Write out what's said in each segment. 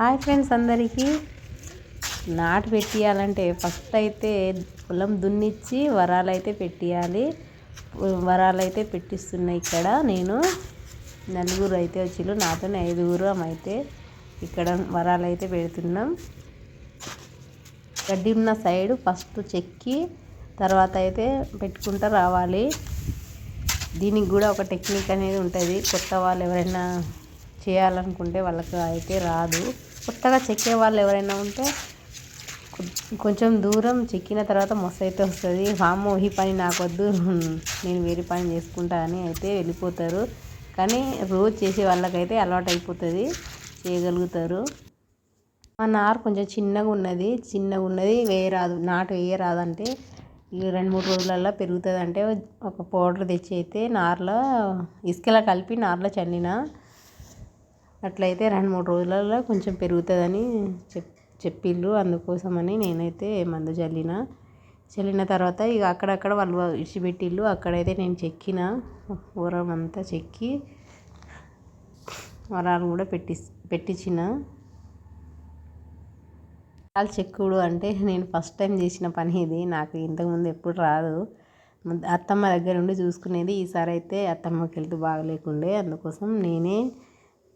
Hi friends అందరికీ. నాటు పెట్టియాలంటే first అయితే పొలం దున్నిచ్చి వరాలు అయితే పెట్టియాలి. వరాలు అయితే పెట్టిస్తున్నాయి ఇక్కడ నేను. నలుగురు అయితే వచ్చిళ్ళు నాతోనే ఐదుగురు అయితే ఇక్కడ వరాలు అయితే పెడుతున్నాం. గడ్డి ఉన్న సైడ్ ఫస్ట్ చెక్కి తర్వాత అయితే పెట్టుకుంటూ రావాలి. దీనికి కూడా ఒక టెక్నిక్ అనేది ఉంటుంది. కొత్త వాళ్ళు ఎవరైనా చేయాలనుకుంటే వాళ్ళకి అయితే రాదు. కొత్తగా చెక్కే వాళ్ళు ఎవరైనా ఉంటే కొంచెం దూరం చెక్కిన తర్వాత మస్తు అయితే వస్తుంది. వామ్మో ఈ పని నాకొద్దు. నేను వేరే పని చేసుకుంటా అని అయితే వెళ్ళిపోతారు. కానీ రోజు చేసే వాళ్ళకైతే అలవాటు అయిపోతుంది చేయగలుగుతారు. మా నారు కొంచెం చిన్నగా ఉన్నది. చిన్నగా ఉన్నది వేయరాదు. నాటు వేయరాదంటే ఈ రెండు మూడు రోజులల్లో పెరుగుతుంది అంటే ఒక పౌడర్ తెచ్చి అయితే నార్లో ఇసుకలో కలిపి నార్లో చల్లిన అట్లయితే రెండు మూడు రోజులలో కొంచెం పెరుగుతుందని చెప్ చెప్పిండ్రు అందుకోసమని నేనైతే మందు చల్లిన చల్లిన తర్వాత ఇక అక్కడక్కడ వాళ్ళు ఇడిచిపెట్టిళ్ళు అక్కడైతే నేను చెక్కిన. ఊరం అంతా చెక్కి వరాలు కూడా పెట్టి పెట్టించిన. వరాలు చెక్కుడు అంటే నేను ఫస్ట్ టైం చేసిన పని ఇది. నాకు ఇంతకుముందు ఎప్పుడు రాదు. అత్తమ్మ దగ్గర ఉండి చూసుకునేది. ఈసారి అయితే అత్తమ్మకి హెల్త్ బాగలేకుండే. అందుకోసం నేనే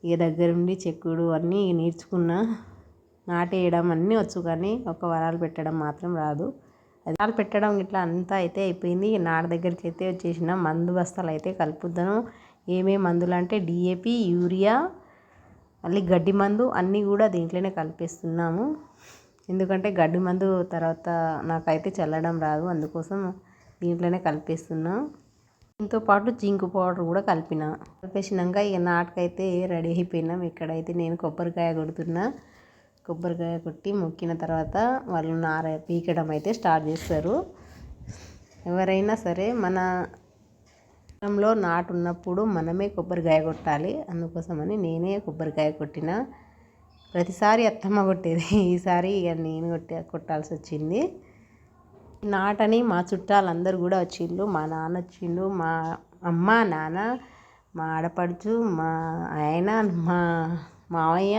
ఇక దగ్గరుండి చెక్కుడు అన్నీ నేర్చుకున్నా నాటేయడం అన్నీ వచ్చు కానీ ఒక వరాలు పెట్టడం మాత్రం రాదు. వరాలు పెట్టడం ఇట్లా అంతా అయితే అయిపోయింది. నాడ దగ్గరికి అయితే వచ్చేసిన. మందు బస్తాలు అయితే కలుపుతాను ఏమేమి మందులు అంటే డిఏపి యూరియా మళ్ళీ గడ్డి మందు అన్నీ కూడా దీంట్లోనే కలిపేస్తున్నాము. ఎందుకంటే గడ్డి మందు తర్వాత నాకైతే చల్లడం రాదు. అందుకోసం దీంట్లోనే కలిపేస్తున్నాం. దీంతో పాటు జింక్ పౌడర్ కూడా కలిపిన. కలిపేసినాక ఇక నాటుకైతే రెడీ అయిపోయినాం. ఇక్కడైతే నేను కొబ్బరికాయ కొడుతున్నా. కొబ్బరికాయ కొట్టి మొక్కిన తర్వాత వాళ్ళు నార పీకడం అయితే స్టార్ట్ చేస్తారు. ఎవరైనా సరే మన పొలంలో నాటు ఉన్నప్పుడు మనమే కొబ్బరికాయ కొట్టాలి. అందుకోసమని నేనే కొబ్బరికాయ కొట్టిన. ప్రతిసారి అత్తమ్మ కొట్టేది. ఈసారి ఇక నేను కొట్టే కొట్టాల్సి వచ్చింది. నాటని మా చుట్టాలందరూ కూడా వచ్చిండ్రు. మా నాన్న వచ్చిండు మా అమ్మ నాన్న మా ఆడపడుచు మా ఆయన మా మావయ్య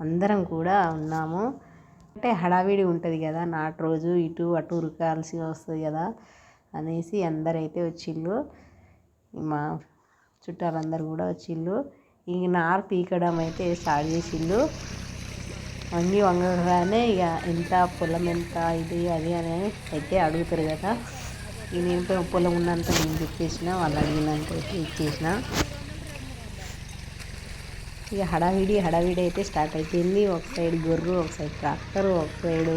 అందరం కూడా ఉన్నాము. అంటే హడావిడి ఉంటుంది కదా నాటు రోజు ఇటు అటు ఉరకాల్సి వస్తుంది కదా అనేసి అందరైతే వచ్చిండ్రు. మా చుట్టాలందరూ కూడా వచ్చిండ్రు. ఈ నారు పీకడం అయితే స్టార్ట్ చేసిండు వంగి వంగగానే ఇక ఎంత పొలం ఎంత ఇది అది అని అయితే అడుగుతారు కదా. నేను పొలం ఉన్నంత నేను చెప్పేసిన వాళ్ళు అడిగినంత ఇచ్చేసిన. ఇక హడావిడి హడావిడి అయితే స్టార్ట్ అయిపోయింది. ఒక సైడ్ గొర్రు ఒక సైడ్ ట్రాక్టర్ ఒక సైడ్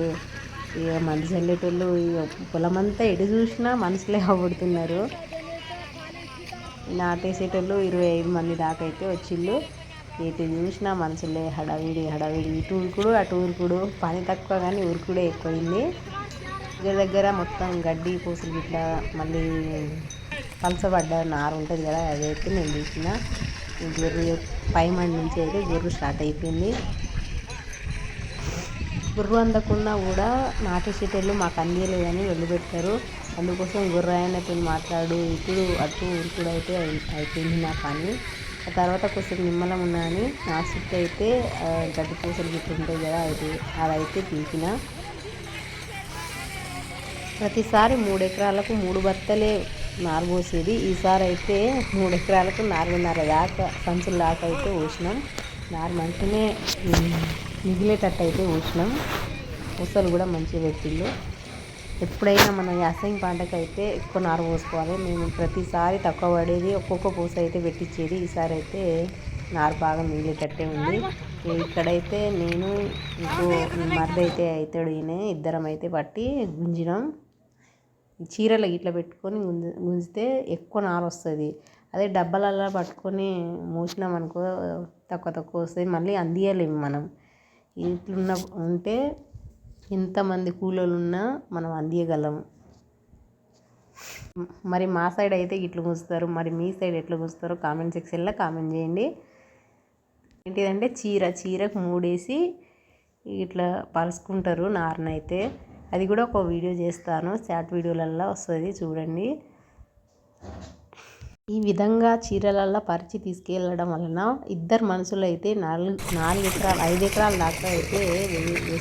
ఇక మనిషి వెళ్ళేటోళ్ళు ఇక పొలం అంతా ఎటు చూసినా మనుషులే అవ్వడుతున్నారు నాటేసేటోళ్ళు ఇరవై ఐదు మంది దాకా అయితే వచ్చిళ్ళు. ఎటు చూసినా మనుషులే హడావిడి హడావిడి. ఇటు ఉరుకుడు అటు ఉరుకుడు పని తక్కువ కానీ ఉరుకుడే ఎక్కువైంది. దగ్గర దగ్గర మొత్తం గడ్డి పూసలు ఇట్లా మళ్ళీ పలసబడ్డ నారు ఉంటుంది కదా అదైతే నేను తీసిన గొర్రె పై మండి నుంచి అయితే గొర్రె స్టార్ట్ అయిపోయింది. గుర్రు అందకున్నా కూడా నాటేసేటోళ్ళు మాకు అందియలేదని వెళ్ళిపెట్టారు అందుకోసం గుర్రాయనతో మాట్లాడు ఇప్పుడు అటు ఉరుకుడు అయితే అయిపోయింది నా పని. ఆ తర్వాత కొంచెం నిమ్మలం ఉన్నాయని నా చుట్టూ అయితే గడ్డి పూసలు గిట్లు ఉంటాయి కదా అది అదైతే పీకిన. ప్రతిసారి మూడు ఎకరాలకు మూడు బత్తలే నారు పోసేది. ఈసారి అయితే మూడు ఎకరాలకు నాలుగున్నర దాకా సంచుల దాకా అయితే పోసినాం. నారు మంచిగానే మిగిలేటట్టు అయితే పోసినాం. పూసలు కూడా మంచిగా పెట్టిళ్ళు ఎప్పుడైనా మనం యాసంగి పంటకైతే ఎక్కువ నారు పోసుకోవాలి. మేము ప్రతిసారి తక్కువ పడేది ఒక్కొక్క పూస అయితే పెట్టించేది ఈసారి అయితే నారు బాగా మిగిలేటట్టే ఉంది. ఇక్కడైతే నేను ఇంకో మర్ది అయితే అవుతాడు ఈయన ఇద్దరం అయితే పట్టి గుంజినాం. చీరలు ఇట్లా పెట్టుకొని గుంజి గుంజితే ఎక్కువ నారు వస్తుంది. అదే డబ్బాలలో పట్టుకొని మూసినాం అనుకో తక్కువ తక్కువ వస్తుంది. మళ్ళీ అందియలేము మనం. ఇట్లున్న ఉంటే ఎంతమంది కూలోళ్ళు ఉన్నా మనం అందియగలం. మరి మా సైడ్ అయితే ఇట్లా గుంచుతారు మరి మీ సైడ్ ఎట్లా గుంచుతారో కామెంట్ సెక్షన్లో కామెంట్ చేయండి. ఏంటిదంటే చీర చీరకు మూడేసి ఇట్లా పరుచుకుంటారు అయితే. అది కూడా ఒక వీడియో చేస్తాను. షార్ట్ వీడియోలలో వస్తుంది చూడండి. ఈ విధంగా చీరలల్లో పరిచి తీసుకెళ్ళడం వలన ఇద్దరు మనుషులు అయితే నాలుగు నాలుగు ఎకరాలు ఐదు ఎకరాల దాకా అయితే వే-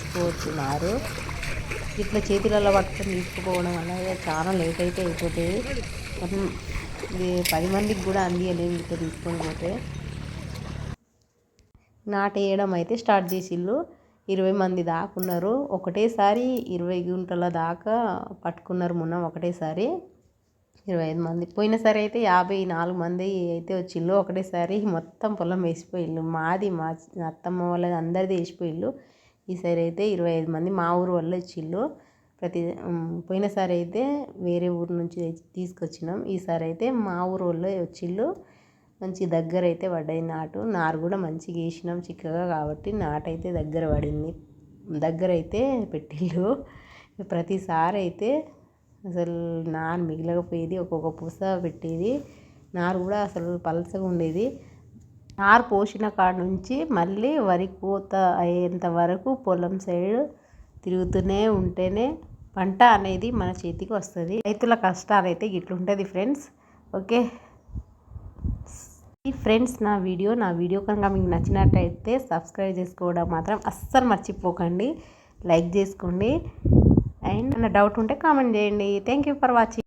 ఇట్లా చేతులలో పట్టుకొని తీసుకుపోవడం వల్ల చాలా లేట్ అయితే అయిపోతుంది పది మందికి కూడా అందియలేము ఇట్లా తీసుకొని పోతే. నాటేయడం అయితే స్టార్ట్ చేసిళ్ళు. ఇరవై మంది దాకా ఉన్నారు. ఒకటేసారి ఇరవై గుంటల దాకా పట్టుకున్నారు మొన్న ఒకటేసారి. ఇరవై ఐదు మంది. పోయినసారి అయితే యాభై నాలుగు మంది అయితే వచ్చిళ్ళు. ఒకటేసారి మొత్తం పొలం వేసిపోయిళ్ళు. మాది మా అత్తమ్మ వాళ్ళది అందరిది వేసిపోయిళ్ళు. ఈసారి అయితే ఇరవై ఐదు మంది మా ఊరు వాళ్ళు వచ్చిళ్ళు. ప్రతి పోయినసారి అయితే వేరే ఊరు నుంచి తీసుకొచ్చినాం. ఈసారి అయితే మా ఊరు వాళ్ళు వచ్చిళ్ళు. మంచి దగ్గర అయితే పడ్డాయి నాటు. నారు కూడా మంచిగా వేసినాం చిక్కగా కాబట్టి నాటు అయితే దగ్గర పడింది. దగ్గర అయితే పెట్టిళ్ళు. ప్రతిసారి అయితే అసలు నారు మిగిలకపోయేది ఒక్కొక్క పూస పెట్టేది. నారు కూడా అసలు పలచగా ఉండేది. నారు పోసిన కాడ నుంచి మళ్ళీ వరి కోత అయ్యేంత వరకు పొలం సైడ్ తిరుగుతూనే ఉంటేనే పంట అనేది మన చేతికి వస్తుంది. రైతుల కష్టాలు అయితే ఇట్లుంటుంది ఫ్రెండ్స్. ఓకే? ఈ ఫ్రెండ్స్ నా వీడియో నా వీడియో కనుక మీకు నచ్చినట్టయితే సబ్స్క్రైబ్ చేసుకోవడం మాత్రం అస్సలు మర్చిపోకండి. లైక్ చేసుకోండి. అండ్ నా డౌట్ ఉంటే కామెంట్ చేయండి. Thank you for watching